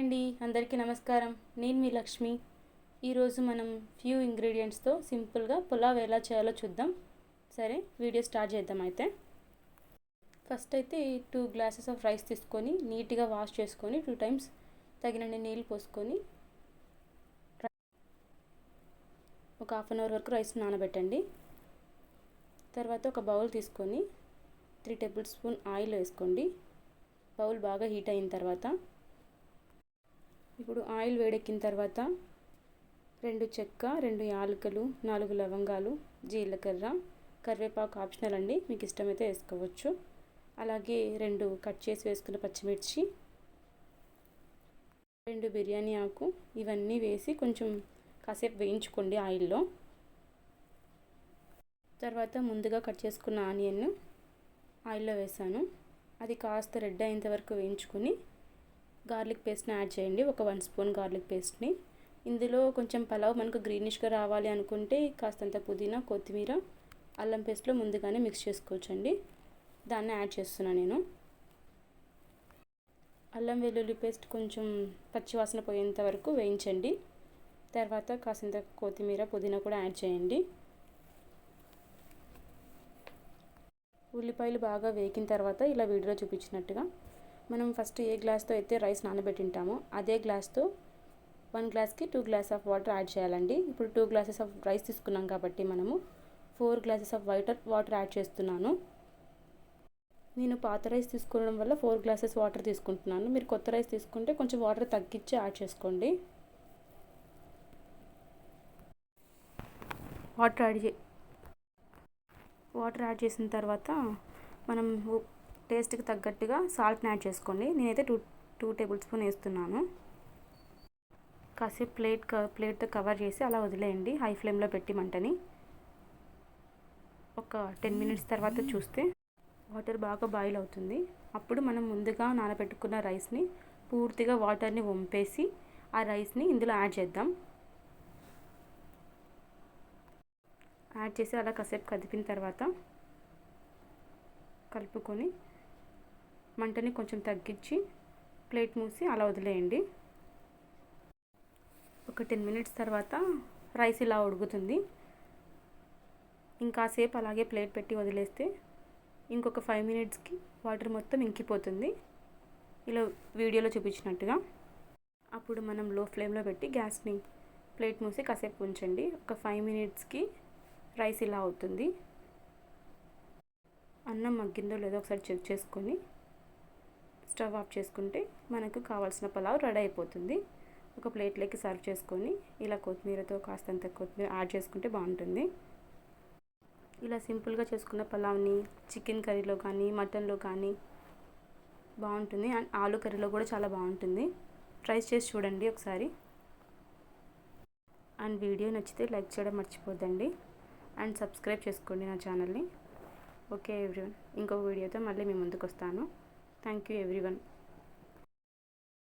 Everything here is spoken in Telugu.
రండి అందరికీ నమస్కారం. నేను మీ లక్ష్మి. ఈరోజు మనం ఫ్యూ ఇంగ్రీడియంట్స్తో సింపుల్గా పులావ్ ఎలా చేయాలో చూద్దాం. సరే వీడియో స్టార్ట్ చేద్దాం అయితే. ఫస్ట్ అయితే టూ గ్లాసెస్ ఆఫ్ రైస్ తీసుకొని నీట్గా వాష్ చేసుకొని టూ టైమ్స్ తగినన్ని నీళ్ళు పోసుకొని ఒక హాఫ్ అన్ అవర్ వరకు రైస్ నానబెట్టండి. తర్వాత ఒక బౌల్ తీసుకొని త్రీ టేబుల్ స్పూన్ ఆయిల్ వేసుకోండి. బౌల్ బాగా హీట్ అయిన తర్వాత ఇప్పుడు ఆయిల్ వేడెక్కిన తర్వాత రెండు చెక్క రెండు యాలకులు నాలుగు లవంగాలు జీలకర్ర కరివేపాకు ఆప్షనల్ అండి. మీకు ఇష్టమైతే వేసుకోవచ్చు. అలాగే రెండు కట్ చేసి వేసుకున్న పచ్చిమిర్చి రెండు బిర్యానీ ఆకు ఇవన్నీ వేసి కొంచెం కాసేపు వేయించుకోండి ఆయిల్లో. తర్వాత ముందుగా కట్ చేసుకున్న ఆనియన్ ఆయిల్లో వేసాను. అది కాస్త రెడ్ అయ్యేంత వరకు వేయించుకొని గార్లిక్ పేస్ట్ని యాడ్ చేయండి. ఒక వన్ స్పూన్ గార్లిక్ పేస్ట్ని. ఇందులో కొంచెం పలావ్ మనకు గ్రీనిష్గా రావాలి అనుకుంటే కాస్తంత పుదీనా కొత్తిమీర అల్లం పేస్ట్లో ముందుగానే మిక్స్ చేసుకోవచ్చండి. దాన్ని యాడ్ చేస్తున్నాను నేను. అల్లం వెల్లుల్లి పేస్ట్ కొంచెం పచ్చివాసన పోయేంత వరకు వేయించండి. తర్వాత కాసింత కొత్తిమీర పుదీనా కూడా యాడ్ చేయండి. ఉల్లిపాయలు బాగా వేగిన తర్వాత ఇలా వీడియోలో చూపించినట్టుగా మనం ఫస్ట్ ఏ గ్లాస్తో అయితే రైస్ నానబెట్టింటామో అదే గ్లాస్తో వన్ గ్లాస్కి two glass of water add చేయాలండి. ఇప్పుడు టూ గ్లాసెస్ ఆఫ్ రైస్ తీసుకున్నాం కాబట్టి మనము four glasses of water water add చేస్తున్నాను. నేను పాత రైస్ తీసుకోవడం వల్ల ఫోర్ గ్లాసెస్ వాటర్ తీసుకుంటున్నాను. మీరు కొత్త రైస్ తీసుకుంటే కొంచెం వాటర్ తగ్గించి యాడ్ చేసుకోండి. వాటర్ యాడ్ చే వాటర్ యాడ్ చేసిన తర్వాత మనం టేస్ట్కి తగ్గట్టుగా సాల్ట్ని యాడ్ చేసుకోండి. నేనైతే టూ టూ టేబుల్ స్పూన్ వేస్తున్నాను. కాసేపు ప్లేట్ ప్లేట్తో కవర్ చేసి అలా వదిలేయండి. హై ఫ్లేమ్లో పెట్టి మంటని. ఒక టెన్ మినిట్స్ తర్వాత చూస్తే వాటర్ బాగా బాయిల్ అవుతుంది. అప్పుడు మనం ముందుగా నానబెట్టుకున్న రైస్ని పూర్తిగా వాటర్ని వంపేసి ఆ రైస్ని ఇందులో యాడ్ చేద్దాం. యాడ్ చేసి అలా కాసేపు కదిపిన తర్వాత కలుపుకొని మంటని కొంచెం తగ్గించి ప్లేట్ మూసి అలా వదిలేయండి. ఒక టెన్ మినిట్స్ తర్వాత రైస్ ఇలా ఉడుకుతుంది. ఇంకాసేపు అలాగే ప్లేట్ పెట్టి వదిలేస్తే ఇంకొక ఫైవ్ మినిట్స్కి వాటర్ మొత్తం ఇంకిపోతుంది. ఇలా వీడియోలో చూపించినట్టుగా. అప్పుడు మనం లో ఫ్లేమ్లో పెట్టి గ్యాస్ని ప్లేట్ మూసి కాసేపు ఉంచండి. ఒక ఫైవ్ మినిట్స్కి రైస్ ఇలా అవుతుంది. అన్నం మగ్గిందో లేదో ఒకసారి చెక్ చేసుకొని స్టవ్ ఆఫ్ చేసుకుంటే మనకు కావాల్సిన పలావ్ రెడీ అయిపోతుంది. ఒక ప్లేట్లోకి సర్వ్ చేసుకొని ఇలా కొత్తిమీరతో కాస్తంత కొత్తిమీర యాడ్ చేసుకుంటే బాగుంటుంది. ఇలా సింపుల్గా చేసుకున్న పలావ్ని చికెన్ కర్రీలో కానీ మటన్లో కానీ బాగుంటుంది. అండ్ ఆలు కర్రీలో కూడా చాలా బాగుంటుంది. ట్రై చేసి చూడండి ఒకసారి. అండ్ వీడియో నచ్చితే లైక్ చేయడం మర్చిపోద్దండి. అండ్ సబ్స్క్రైబ్ చేసుకోండి నా ఛానల్ని. ఓకే ఎవ్రీవన్ ఇంకో వీడియోతో మళ్ళీ మీ ముందుకు వస్తాను. Thank you everyone.